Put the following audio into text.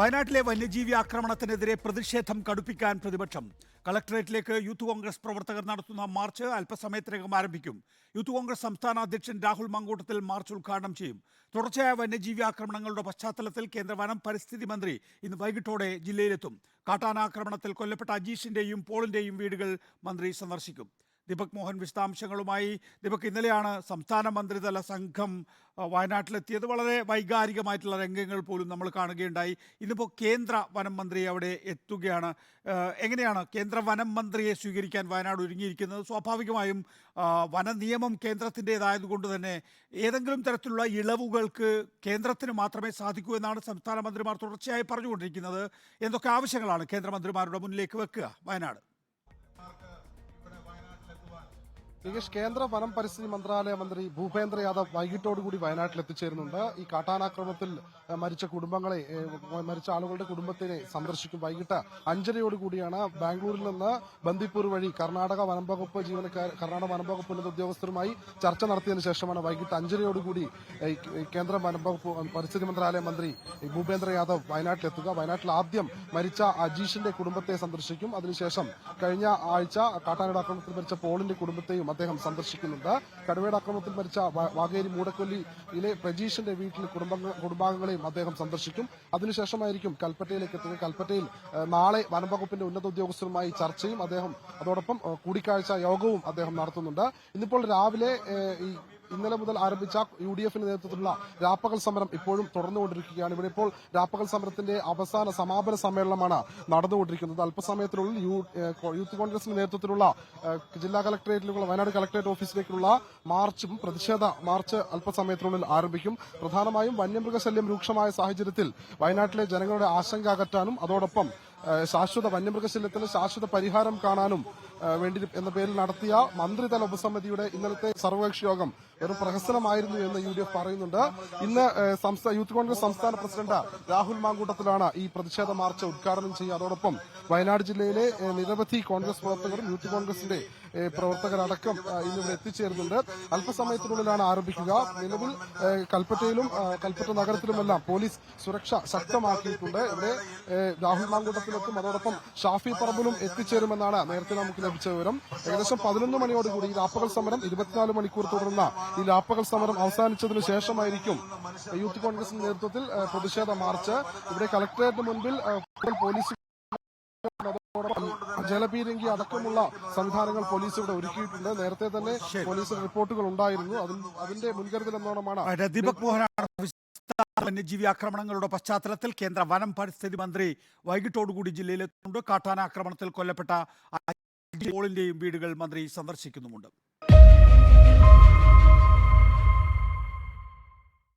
വയനാട്ടിലെ വന്യജീവി ആക്രമണത്തിനെതിരെ പ്രതിഷേധം കടുപ്പിക്കാൻ പ്രതിപക്ഷം. കളക്ടറേറ്റിലേക്ക് യൂത്ത് കോൺഗ്രസ് പ്രവർത്തകർ നടത്തുന്ന മാർച്ച് അല്പസമയത്തിനകം ആരംഭിക്കും. യൂത്ത് കോൺഗ്രസ് സംസ്ഥാന അധ്യക്ഷൻ രാഹുൽ മങ്കൂട്ടത്തിൽ മാർച്ച് ഉദ്ഘാടനം ചെയ്യും. തുടർച്ചയായ വന്യജീവി ആക്രമണങ്ങളുടെ പശ്ചാത്തലത്തിൽ കേന്ദ്ര വനം പരിസ്ഥിതി മന്ത്രി ഇന്ന് വൈകിട്ടോടെ ജില്ലയിലെത്തും. കാട്ടാനാക്രമണത്തിൽ കൊല്ലപ്പെട്ട അജീഷിന്റെയും പോളിന്റെയും വീടുകൾ മന്ത്രി സന്ദർശിക്കും. ദീപക് മോഹൻ വിശദാംശങ്ങളുമായി. ദീപക് ഇന്നലെയാണ് സംസ്ഥാന മന്ത്രിതല സംഘം വയനാട്ടിലെത്തിയത്. വളരെ വൈകാരികമായിട്ടുള്ള രംഗങ്ങൾ പോലും നമ്മൾ കാണുകയുണ്ടായി. ഇന്നിപ്പോൾ കേന്ദ്ര വനം മന്ത്രി അവിടെ എത്തുകയാണ്. എങ്ങനെയാണ് കേന്ദ്ര വനം മന്ത്രിയെ സ്വീകരിക്കാൻ വയനാട് ഒരുങ്ങിയിരിക്കുന്നത്? സ്വാഭാവികമായും ആ, വന നിയമം കേന്ദ്രത്തിന്റെതായതുകൊണ്ട് തന്നെ ഏതെങ്കിലും തരത്തിലുള്ള ഇളവുകൾക്ക് കേന്ദ്രത്തിന് മാത്രമേ സാധിക്കൂ എന്നാണ് സംസ്ഥാന മന്ത്രിമാർ തുടർച്ചയായി പറഞ്ഞുകൊണ്ടിരിക്കുന്നത്. എന്തൊക്കെ ആവശ്യങ്ങളാണ് കേന്ദ്രമന്ത്രിമാരുടെ മുന്നിലേക്ക് വെക്കുക വയനാട്? നികേഷ് കേന്ദ്ര വനം പരിസ്ഥിതി മന്ത്രാലയ മന്ത്രി ഭൂപേന്ദ്ര യാദവ് വൈകിട്ടോടുകൂടി വയനാട്ടിൽ എത്തിച്ചേരുന്നുണ്ട് ഈ കാട്ടാനാക്രമണത്തിൽ ഏഹ്, മരിച്ച കുടുംബങ്ങളെ മരിച്ച ആളുകളുടെ കുടുംബത്തിനെ സന്ദർശിക്കും. വൈകിട്ട് അഞ്ചരയോടുകൂടിയാണ് ബാംഗ്ലൂരിൽ നിന്ന് ബന്ദിപ്പൂർ വഴി കർണാടക വനം വകുപ്പ് ജീവനക്കാർ കർണാടക വനം വകുപ്പ് ഉന്നത ഉദ്യോഗസ്ഥരുമായി ചർച്ച നടത്തിയതിനു ശേഷമാണ് വൈകിട്ട് അഞ്ചരയോടുകൂടി കേന്ദ്ര വനം വകുപ്പ് പരിസ്ഥിതി മന്ത്രാലയ മന്ത്രി ഭൂപേന്ദ്ര യാദവ് വയനാട്ടിലെത്തുക. വയനാട്ടിൽ ആദ്യം മരിച്ച അജീഷിന്റെ കുടുംബത്തെ സന്ദർശിക്കും. അതിനുശേഷം കഴിഞ്ഞ ആഴ്ച കാട്ടാനയുടെ ആക്രമണത്തിൽ മരിച്ച പോളിന്റെ കുടുംബത്തെയും അദ്ദേഹം സന്ദർശിക്കുന്നുണ്ട്. കടുവയുടെ ആക്രമണത്തിൽ മരിച്ച വാഗേരി മൂടക്കൊല്ലിയിലെ പ്രജീഷിന്റെ വീട്ടിൽ കുടുംബാംഗങ്ങളെയും അദ്ദേഹം സന്ദർശിക്കും. അതിനുശേഷമായിരിക്കും കൽപ്പറ്റയിലേക്ക് എത്തുക. കൽപ്പറ്റയിൽ നാളെ വനംവകുപ്പിന്റെ ഉന്നത ഉദ്യോഗസ്ഥരുമായി ചർച്ചയും അദ്ദേഹം അതോടൊപ്പം കൂടിക്കാഴ്ച യോഗവും അദ്ദേഹം നടത്തുന്നുണ്ട്. ഇന്നിപ്പോൾ രാവിലെ ഈ ഇന്നലെ മുതൽ ആരംഭിച്ച യു ഡി എഫിന്റെ നേതൃത്വത്തിലുള്ള രാപ്പകൽ സമരം ഇപ്പോഴും തുടർന്നുകൊണ്ടിരിക്കുകയാണ്. ഇവിടെ ഇപ്പോൾ രാപ്പകൽ സമരത്തിന്റെ അവസാന സമാപന സമ്മേളനമാണ് നടന്നുകൊണ്ടിരിക്കുന്നത്. അല്പസമയത്തിനുള്ളിൽ യൂത്ത് കോൺഗ്രസിന്റെ നേതൃത്വത്തിലുള്ള ജില്ലാ കളക്ടറേറ്റിലുള്ള വയനാട് കളക്ടറേറ്റ് ഓഫീസിലേക്കുള്ള മാർച്ചും പ്രതിഷേധ മാർച്ച് അല്പസമയത്തിനുള്ളിൽ ആരംഭിക്കും. പ്രധാനമായും വന്യമൃഗശല്യം രൂക്ഷമായ സാഹചര്യത്തിൽ വയനാട്ടിലെ ജനങ്ങളുടെ ആശങ്ക അകറ്റാനും അതോടൊപ്പം ശാശ്വത വന്യമൃഗശല്യത്തിന് ശാശ്വത പരിഹാരം കാണാനും വേണ്ടി എന്ന പേരിൽ നടത്തിയ മന്ത്രിതല ഉപസമിതിയുടെ ഇന്നലത്തെ സർവകക്ഷി യോഗം വെറും പ്രഹസനമായിരുന്നു എന്ന് യു ഡി എഫ് പറയുന്നുണ്ട്. ഇന്ന് യൂത്ത് കോൺഗ്രസ് സംസ്ഥാന പ്രസിഡന്റ് രാഹുൽ മാങ്കൂട്ടത്തിലാണ് ഈ പ്രതിഷേധ മാർച്ച് ഉദ്ഘാടനം ചെയ്യുക. അതോടൊപ്പം വയനാട് ജില്ലയിലെ നിരവധി കോൺഗ്രസ് പ്രവർത്തകരും യൂത്ത് കോൺഗ്രസിന്റെ പ്രവർത്തകരടക്കം ഇന്നിവിടെ എത്തിച്ചേരുന്നുണ്ട്. അല്പസമയത്തിനുള്ളിലാണ് ആരംഭിക്കുക. നിലവിൽ കൽപ്പറ്റയിലും കൽപ്പറ്റ നഗരത്തിലുമെല്ലാം പോലീസ് സുരക്ഷ ശക്തമാക്കിയിട്ടുണ്ട്. ഇവിടെ രാഹുൽ മാങ്കൂട്ടത്തിലെത്തും. അതോടൊപ്പം ഷാഫി പറമ്പിലും എത്തിച്ചേരുമെന്നാണ് നേരത്തെ നമുക്ക് ലഭിച്ച വിവരം ഏകദേശം പതിനൊന്ന് മണിയോടുകൂടി ഈ രാപ്പകൽ സമരം ഇരുപത്തിനാല് മണിക്കൂർ തുടർന്ന ഈ രാപ്പകൽ സമരം അവസാനിച്ചതിനു ശേഷമായിരിക്കും യൂത്ത് കോൺഗ്രസിന്റെ നേതൃത്വത്തിൽ പ്രതിഷേധ മാർച്ച്. ഇവിടെ കളക്ടറേറ്റിന് മുൻപിൽ പോലീസ് ജലപീരങ്കി അടക്കമുള്ള സംവിധാനങ്ങൾ പോലീസ് ഇവിടെ ഒരുക്കിയിട്ടുണ്ട്. നേരത്തെ തന്നെ പോലീസ് റിപ്പോർട്ടുകൾ ഉണ്ടായിരുന്നു. അതിന്റെ മുൻകരുതൽ എന്നോണമാണ്. അവിടെ ദീപക് മോഹനാണ് വന്യജീവി ആക്രമണങ്ങളുടെ പശ്ചാത്തലത്തിൽ കേന്ദ്ര വനം പരിസ്ഥിതി മന്ത്രി വൈകിട്ടോടുകൂടി ജില്ലയിലെത്തുന്നുണ്ട്. കാട്ടാന ആക്രമണത്തിൽ കൊല്ലപ്പെട്ട ജോളിന്റെയും വീടുകൾ മന്ത്രി സന്ദർശിക്കുന്നുമുണ്ട്.